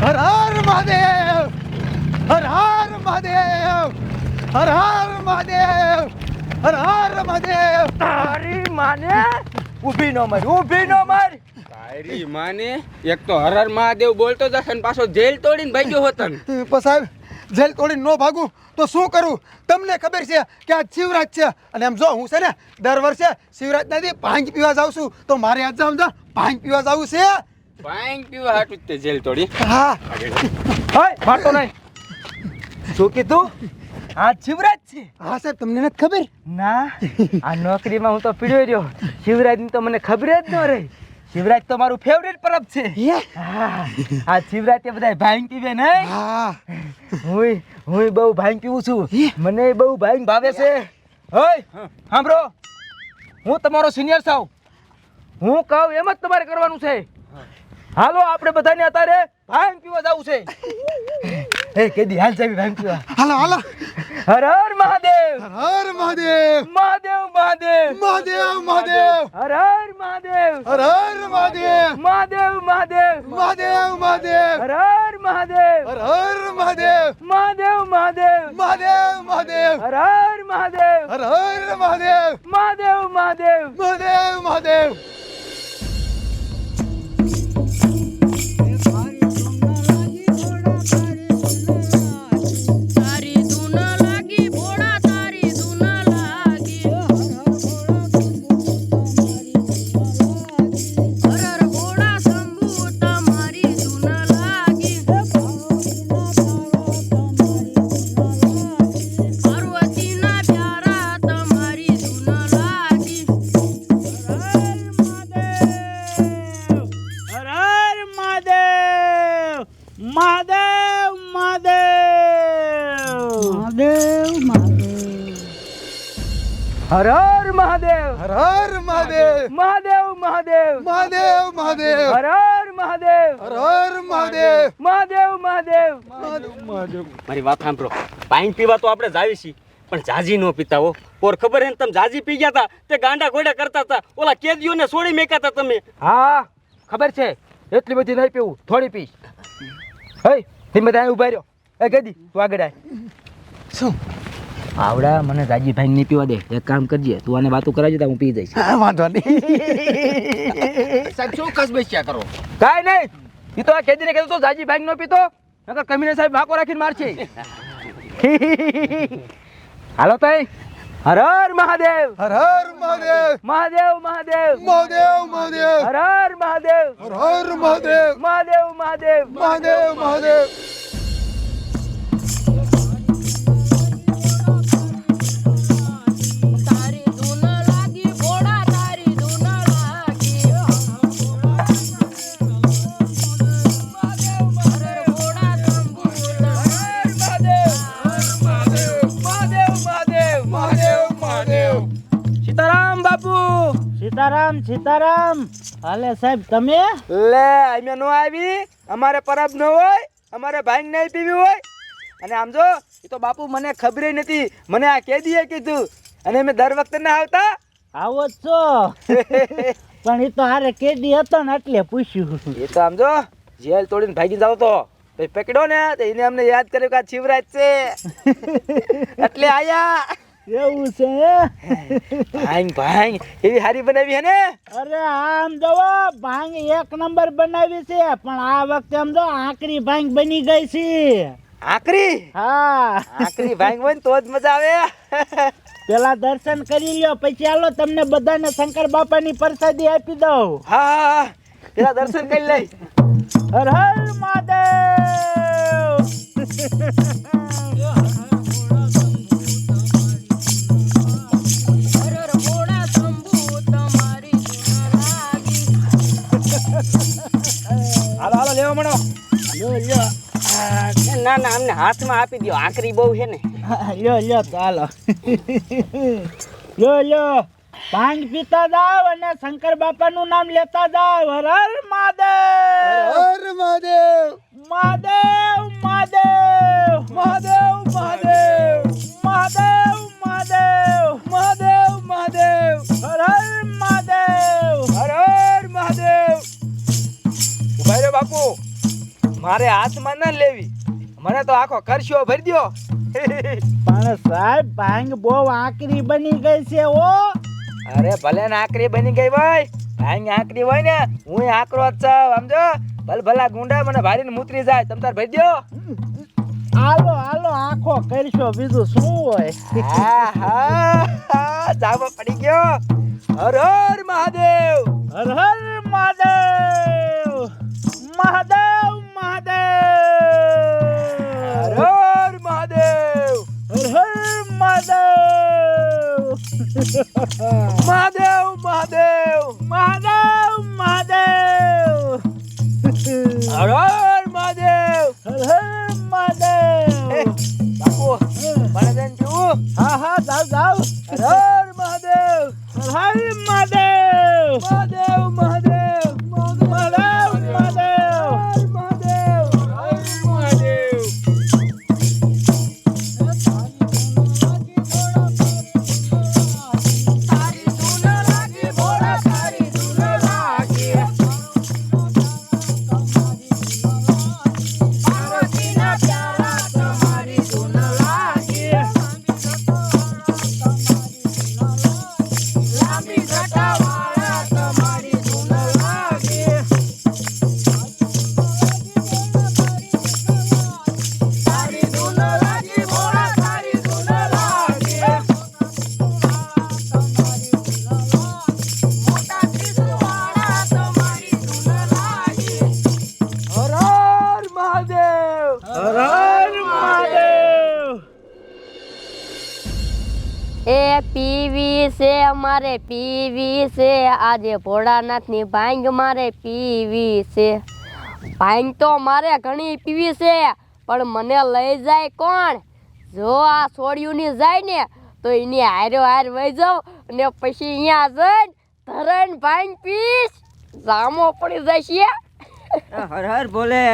હર હર મહાદેવ! હર હર મહાદેવ! હર હર મહાદેવ! હર હર મહાદેવ! તારી માને? ઊભી નો મર ઊભી નો મર! તારી માને? એક તો હરર મહાદેવ બોલતો જશે ને પાછો જેલ તોડીને ભાગ્યો હતો ને. પણ સાહેબ જેલ તોડીને નો ભાગું તો શું કરું? તમને ખબર છે કે આ શિવરાજ છે. અને એમ જો હું છે ને દર વર્ષે શિવરાજના દી ભાંગ પીવા જાઉં છું. તો મારે આજે જાઉં છે ભાંગ પીવા જાઉં છે? પાઈન પીવા હાટું જ તે જેલ તોડી હા. હોય મારતો નહીં. શું કીધું? આ શિવરાજ છે. હા સાહેબ તમને નથી ખબર? ના આ નોકરીમાં હું તો પીડ્યો રહ્યો. શિવરાજની તો મને ખબર જ ન રહી. શિવરાજ તો મારું ફેવરેટ પરબ છે. હે? આ શિવરાજ તે બધા ભાંગ પીવે ને હા. હું હું બહુ ભાંગ પીવું છું. મને બહુ ભાંગ ભાવે છે. હોય સાંભળો. હું તમારો સિનિયર છું. હું કહું એમ જ તમારે કરવાનું છે. હાલો આપણે બધાને અત્યારે ભાંગ પીવા જવું છે. એ કેદી હાલ જાવી ભાંગ પીવા. હાલો હાલો. હર હર મહાદેવ. હર હર મહાદેવ. મહાદેવ મહાદેવ. મહાદેવ મહાદેવ. હર હર મહાદેવ. હર હર મહાદેવ. મહાદેવ મહાદેવ. મહાદેવ મહાદેવ. હર હર મહાદેવ. હર હર મહાદેવ. મહાદેવ મહાદેવ. મહાદેવ મહાદેવ. હર હર મહાદેવ. હર હર મહાદેવ. મહાદેવ મહાદેવ. મહાદેવ મહાદેવ. Thank you. મહાદેવ. મહાદેવ મહાદેવ. મહાદેવ હર હર મહાદેવ. હર હર મહાદેવ. મહાદેવ મહાદેવ. મારી વાત સાંભળો. પાણી પીવા તો આપણે જાવી છીએ પણ જાજી નો પીતા હો. ઓર ખબર હે ને તમે જાજી પી ગયા હતા તે ગાંડા ઘોડા કરતા હતા ઓલા કેદીઓને છોડી મેકા હતા તમે. હા ખબર છે. એટલી બધી નહીં પીવું થોડી પીશ. હે હિંમત ત્યાં ઊભા રહ્યો. એ ગદી તું આગળ આય. શું? આવડા મને રાજીભાઈ નહીં પીવા દે. એક કામ કરજે તું આને વાતો કરાવજે તો હું પી જઈશ. હા, વાંધો નહીં. સાહેબ શું કસ બેસ્યા કરો? કાંઈ નહીં. એ તો આ કેદીને કીધું તો રાજીભાઈ નો પીતો. નકર કમીને સાહેબ વાકો રાખીને મારશે. હાલો તઈ. હર હર મહાદેવ. હર હર મહાદેવ. મહાદેવ મહાદેવ. મહાદેવ મહાદેવ. હર હર મહાદેવ. હર હર મહાદેવ. મહાદેવ મહાદેવ. મહાદેવ મહાદેવ. સીતારામ સીતારામ. હાલે સાહેબ તમે? લે અમે નો આવી. અમારે પરબ ન હોય અમારે ભાઈ નહીં પીવી હોય. અને આમ જો એ તો બાપુ મને ખબર નથી. મને આ કેદીએ કીધું. અને મેં દર વખતે ના આવતા? આવો જ છો. પણ એ તો હારે કેદી હતો ને એટલે પૂછ્યું. એ તો આમ જો જેલ તોડીને ભાગી જાવ તો પકડ્યો ને તો એને અમને યાદ કર્યું કે આ શિવરાજ છે. એટલે આયા. એવું છે? ભાંગ ભાંગ. એવી હારી બનાવી હે ને? અરે આમ જોવો ભાંગ એક નંબર બનાવી છે પણ આ વખતે આમ જો આકરી ભાંગ બની ગઈ છે. આકરી? હા. આકરી ભાંગ હોય તો જ મજા આવે. પેલા દર્શન કરી લ્યો પછી હાલો તમને બધાને શંકર બાપાની પ્રસાદી આપી દઉં. હા હા હા. પેલા દર્શન કરી લઈ. હર હર મહાદેવ. લ્યો. ના ના અમને હાથમાં આપી દો આકરી બહુ છે ને. લ્યો લ્યો ચાલો લ્યો લ્યો. ભાંગ પીતા જાવ અને શંકર બાપાનું નામ લેતા જાવ હર હર મહાદેવ. હર મહાદેવ મહાદેવ. મહાદેવ મહાદેવ. મહાદેવ. મારે હાથમાં ન લેવી. મને તો આખો કરશો ભરી દો પણ સાહેબ ભાંગ બહુ આકરી બની ગઈ છે ઓ અરે ભલે ને આકરી બની ગઈ ભાઈ ભાંગ આકરી હોય ને હું આકરો જ છું સમજો? ભલે ભલા ગુંડા મને ભારીને મૂતરી જાય તમ તાર ભરી દ્યો. હાલો હાલો આખો કરશો બીજું શું હોય? હા હા જાવો પડી ગયો. હર હર મહાદેવ. હર હર મહાદેવ. મહાદેવ! મહાદેવ મહાદેવ મહાદેવ મારે પીવી છે. આજે ભોળાનાથની ભાંગ મારે પીવી છે. ભાંગ તો મારે ઘણી પીવી છે પણ મને લઈ જાય કોણ? જો આ છોડ્યુંની જાય ને તો એની હારો હાર વહી જાઉં અને પછી અહીંયા જઈને ધરણ ભાંગ પીશ. જામો પડી જશે. હર હર બોલે.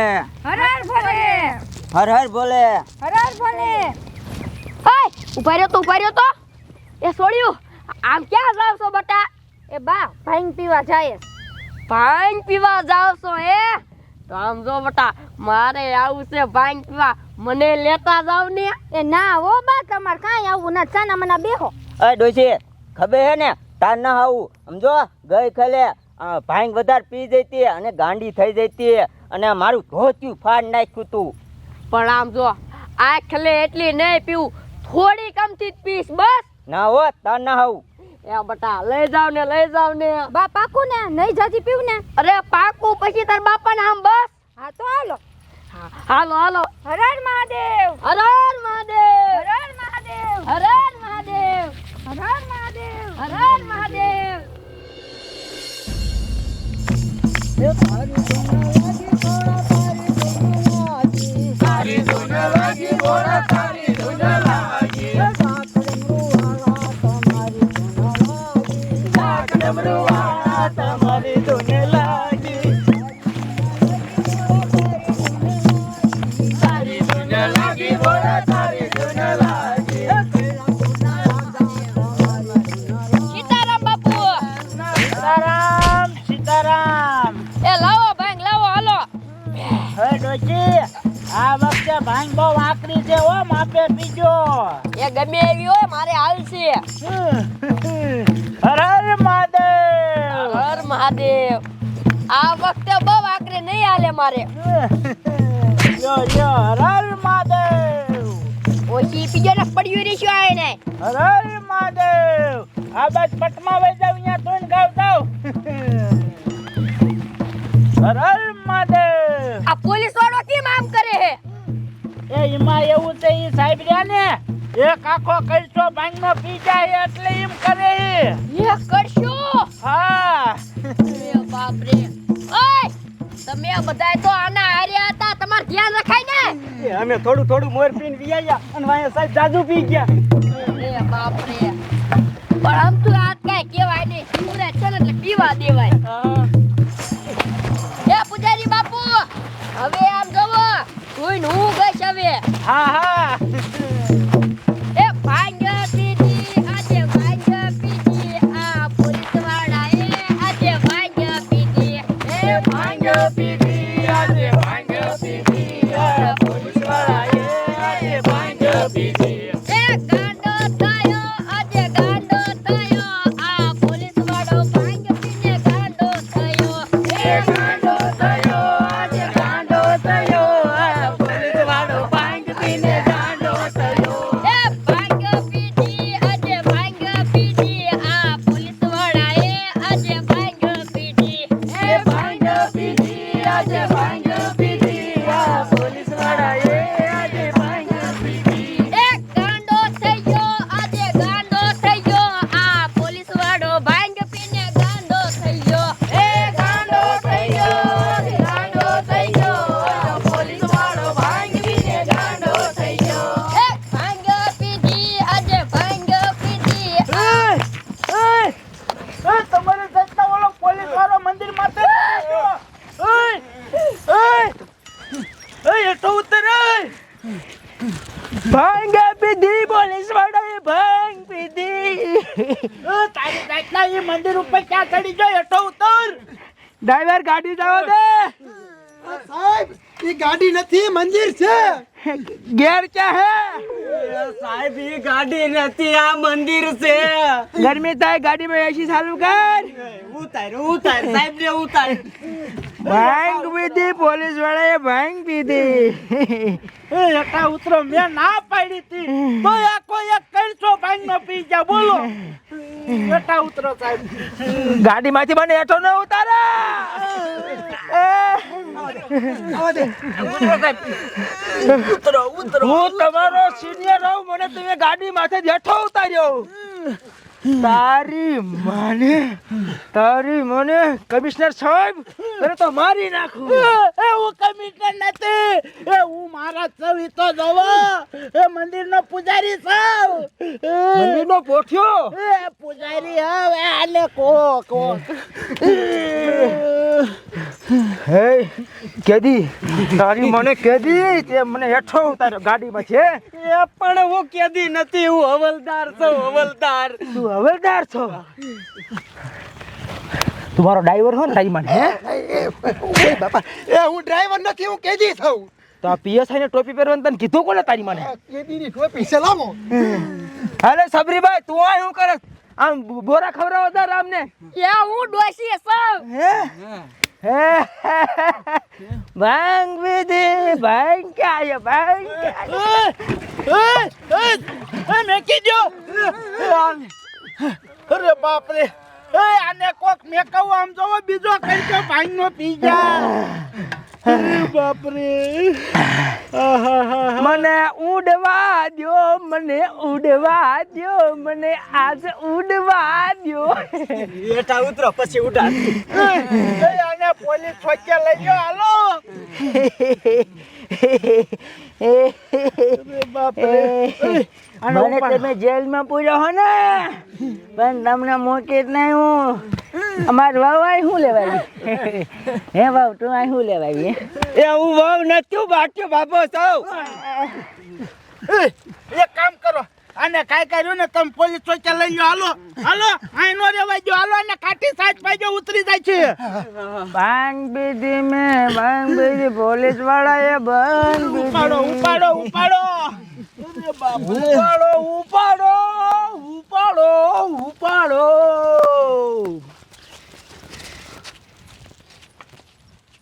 હર ભલે હર હર બોલે. હર ભલે હાય ઊભા રહ્યો તો ઊભા રહ્યો તો. એ છોડ્યું આમ ક્યાં જાવ છો બટા? એ બા ભાંગ પીવા જાય. ભાંગ પીવા જાવ છો એ તો આમ જો બટા મારે આવું છે ભાંગ પીવા. મને લેતા જાવ ને. એ ના હો બા તમારે કાંઈ આવું ના ચાના મના બેહો. એ ડોસી ખબર હે ને? તાર ના આવું. સમજો ગઈ ખલે ભાંગ વધારે પી જતી અને ગાંડી થઈ જતી અને મારું ધોત્યું ફાડ નાખ્યું તું. પણ આમ જો આ ખલે એટલી નહીં પીવું. થોડી કમથી જ પીશ બસ. ના હો તાર ના આવું એ બટા લઈ જાવ ને લઈ જાવ ને. બા પાકું ને નહીં જાજી પીવું ને. અરે પાકું પછી તાર બાપા ને આમ બસ. હા તો હાલો. હાલો હાલો. હરણ મહાદેવ. હરણ મહાદેવ. હરણ મહાદેવ. હરણ મહાદેવ. હરણ મહાદેવ. હરણ મહાદેવ. તારી ધૂન લાગી ભોળા તારી હે ડોશી આ વખતે ભાંગ બહુ આકરી છે ઓ માપે પીજો. એ ગમે એવી હોય મારે હાલશે હર હર મહાદેવ. હર મહાદેવ. આ વખતે બહુ આકરે નહીં હાલે મારે. યો યો હર હર મહાદેવ. ઓછી પીજો ને પડ્યું રહીશું આ એને. હર હર મહાદેવ. આ બસ પટમાં વઈ જાવ અહીંયા તું ગાવ જાવ. હર હર એમાં એવું છે એ સાહેબ રહ્યા ને એક આખો કરશો ભાંગ નો પી જાય એટલે એમ કરે એ કરશો? હા. બાપ રે ઓય તમે બધાય તો આના હાર્યા હતા તમાર ધ્યાન રખાય ને. અમે થોડું થોડું મોર પીન વિયાયા અને વાયા સાહેબ જાજુ પી ગયા. એ બાપ રે પણ આમ તો આ કાંઈ કહેવાય નહીં પૂરે ચલ એટલે પીવા દેવાય. હા હા. એ ભાંગ પીધી, આજે પીધી, આ પોલીસવાળા એ આજે ભાંગ પીધી. એ પીધી, આજે ભાંગ પીધી, આ પોલીસવાળા Thank you. ઈ મંદિર ઉપર ક્યાં ચડી જાય હેઠો ઉતર. ડ્રાઈવર ગાડી જવા દે. સાહેબ એ ગાડી નથી મંદિર છે. ગેર ક્યાં હે? સાહેબ એ ગાડી નથી આ મંદિર છે. ગરમી થાય ગાડીમાં એસી ચાલુ કર. ઉતાર ઉતાર સાહેબ ને ઉતાર. ભાંગ પીધી પોલીસ વાળાએ ભાંગ પીધી. એ હેઠા ઉતરો મે ના પાડી હતી. તો કોઈ એક કરશો ભાંગ નો પી જા બોલો. એટા ઉતરો સાહેબ. ગાડીમાંથી મને હેઠો ન ઉતારા. હું તમારો સિનિયર હોઉં મને તમે ગાડી માથી જ એઠો ઉતાર્યો. તારી મને તારી મને કમિશનર સાહેબ તને તો મારી નાખું. એ હું કમિશનર નથી. એ હું મારા છવી તો જવો. એ મંદિરનો પૂજારી છું મંદિરનો પોઠ્યો? એ પૂજારી હવે આને કો કો હે કેદી? તારી મને કેદી? તે મને હેઠો ઉતાર્યો ગાડીમાં છે એ પણ હું કેદી નથી હું હવલદાર છું હવલદાર. તું હવેલદાર છો. તમારો ડ્રાઈવર હો ને તારી મને હે? ઓય બાપા. એ હું ડ્રાઈવર નથી હું કેજી થઉં તો આ પીએસઆઈ ને ટોપી પહેરવાનું તને કીધું કોને તારી મને કેદીની ટોપી સલામો અરે સબરીભાઈ તું આ શું કરે? આમ બોરા ખવરાવો તાર આમને એ હું ડોસી છું. હે? હે? ભાંગ પીધી ભાંગ ક્યાં ભાંગ ક્યાં એ મેકી દો અરે બાપ રે એ, આને કોક મેકવું, આમ જોવો, બીજો કઈ કે ભાઈ નો પી જા બાપ રે. મને ઉડવા દો મને ઉડવા દો મને આજ ઉડવા દો બેટા ઉતરો પછી ઉડા અને આને પોલીસ ફોકે લઈ ગયો હાલો. મને તમે જેલમાં પૂર્યો હો ને પણ તમને મોકે જ નહીં હું. અમાર વાવ આય શું લેવાય? હે વાવ તું આય શું લેવાય? એ હું વાવ નથી બાક્યો બાપો સૌ એ, એક કામ કરો. અને કાંઈ કર્યું ને તમે પોલીસ ચોકે લઈ ગયો હાલો. હાલો. અહીં નો રેવા ગયો. હાલો અને કાઠી સાચ પાજો ઉતરી જાય છે. બાંગ બીજી મે બાંગ બીજી પોલીસવાળા એ બાંગ ઉપાડો ઉપાડો. ઉપાડો. ઉપાડો ઉપાડો ઉપાડો ઉપાડો.